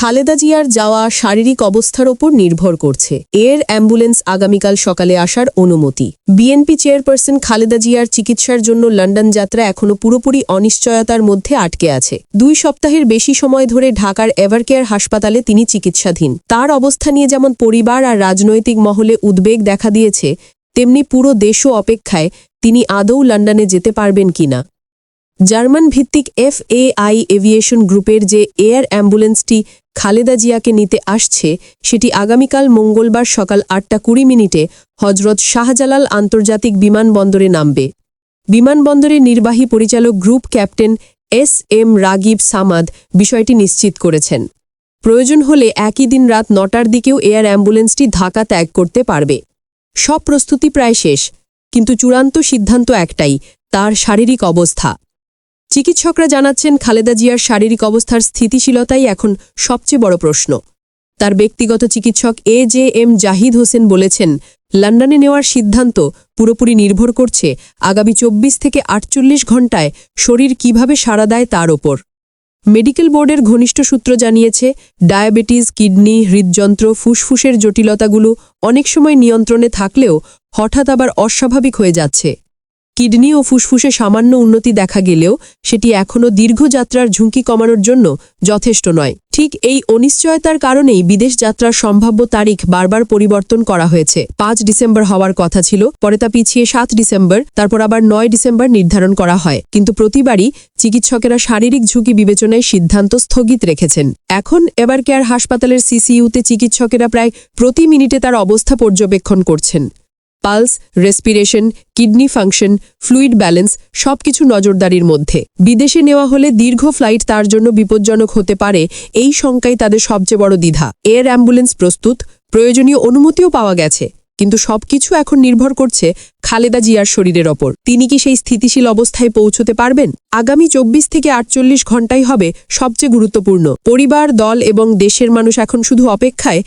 খালেদা জিয়ার যাওয়া শারীরিক অবস্থার ওপর নির্ভর করছে। এর অ্যাম্বুলেন্স আগামীকাল সকালে আসার অনুমতি। বিএনপি চেয়ারপারসন খালেদা জিয়ার চিকিৎসার জন্য লন্ডন যাত্রা এখনও পুরোপুরি অনিশ্চয়তার মধ্যে আটকে আছে। দুই সপ্তাহের বেশি সময় ধরে ঢাকার এভারকেয়ার হাসপাতালে তিনি চিকিৎসাধীন। তার অবস্থা নিয়ে যেমন পরিবার আর রাজনৈতিক মহলে উদ্বেগ দেখা দিয়েছে, তেমনি পুরো দেশও অপেক্ষায় তিনি আদৌ লন্ডনে যেতে পারবেন কিনা। জার্মান ভিত্তিক এফএআই এভিয়েশন গ্রুপের যে এয়ার অ্যাম্বুলেন্সটি খালেদা জিয়াকে নিতে আসছে, সেটি আগামীকাল মঙ্গলবার সকাল আটটা কুড়ি মিনিটে হজরত শাহজালাল আন্তর্জাতিক বিমানবন্দরে নামবে। বিমানবন্দরের নির্বাহী পরিচালক group captain S M Ragib Samad বিষয়টি নিশ্চিত করেছেন। প্রয়োজন হলে একই দিন রাত নটার দিকেও এয়ার অ্যাম্বুলেন্সটি ঢাকা ত্যাগ করতে পারবে। সব প্রস্তুতি প্রায় শেষ, কিন্তু চূড়ান্ত সিদ্ধান্ত একটাই, তার শারীরিক অবস্থা। চিকিৎসকরা জানাচ্ছেন খালেদা জিয়ার শারীরিক অবস্থার স্থিতিশীলতাই এখন সবচেয়ে বড় প্রশ্ন। তার ব্যক্তিগত চিকিৎসক A J M Zahid Hossain বলেছেন, লন্ডনে নেওয়ার সিদ্ধান্ত পুরোপুরি নির্ভর করছে আগামী চব্বিশ থেকে আটচল্লিশ ঘণ্টায় শরীর কীভাবে সাড়া দেয় তার ওপর। মেডিকেল বোর্ডের ঘনিষ্ঠ সূত্র জানিয়েছে, ডায়াবেটিস, কিডনি, হৃদযন্ত্র, ফুসফুসের জটিলতাগুলো অনেক সময় নিয়ন্ত্রণে থাকলেও হঠাৎ আবার অস্বাভাবিক হয়ে যাচ্ছে। কিডনি ও ফুসফুসে সামান্য উন্নতি দেখা গেলেও সেটি এখনও দীর্ঘযাত্রার ঝুঁকি কমানোর জন্য যথেষ্ট নয়। ঠিক এই অনিশ্চয়তার কারণেই বিদেশ যাত্রার সম্ভাব্য তারিখ বারবার পরিবর্তন করা হয়েছে। পাঁচ ডিসেম্বর হওয়ার কথা ছিল, পরে তা পিছিয়ে সাত ডিসেম্বর, তারপর আবার নয় ডিসেম্বর নির্ধারণ করা হয়। কিন্তু প্রতিবারই চিকিৎসকেরা শারীরিক ঝুঁকি বিবেচনায় সিদ্ধান্ত স্থগিত রেখেছেন। এখন এবার কেয়ার হাসপাতালের সিসিইউতে চিকিৎসকেরা প্রায় প্রতি মিনিটে তার অবস্থা পর্যবেক্ষণ করছেন। Pulse, respiration, kidney function, fluid balance সবকিছু নজরদারির মধ্যে। বিদেশে নেওয়া হলে দীর্ঘ ফ্লাইট তার জন্য বিপজ্জনক হতে পারে, এই শঙ্কাই তাদের সবচেয়ে বড় দ্বিধা। এয়ার অ্যাম্বুলেন্স প্রস্তুত, প্রয়োজনীয় অনুমতিও পাওয়া গেছে, কিন্তু সবকিছু এখন নির্ভর করছে খালেদা জিয়ার শরীরের ওপর। তিনি কি সেই স্থিতিশীল অবস্থায় পৌঁছতে পারবেন? আগামী চব্বিশ থেকে আটচল্লিশ ঘন্টাই হবে সবচেয়ে গুরুত্বপূর্ণ। পরিবার, দল এবং দেশের মানুষ এখন শুধু অপেক্ষায়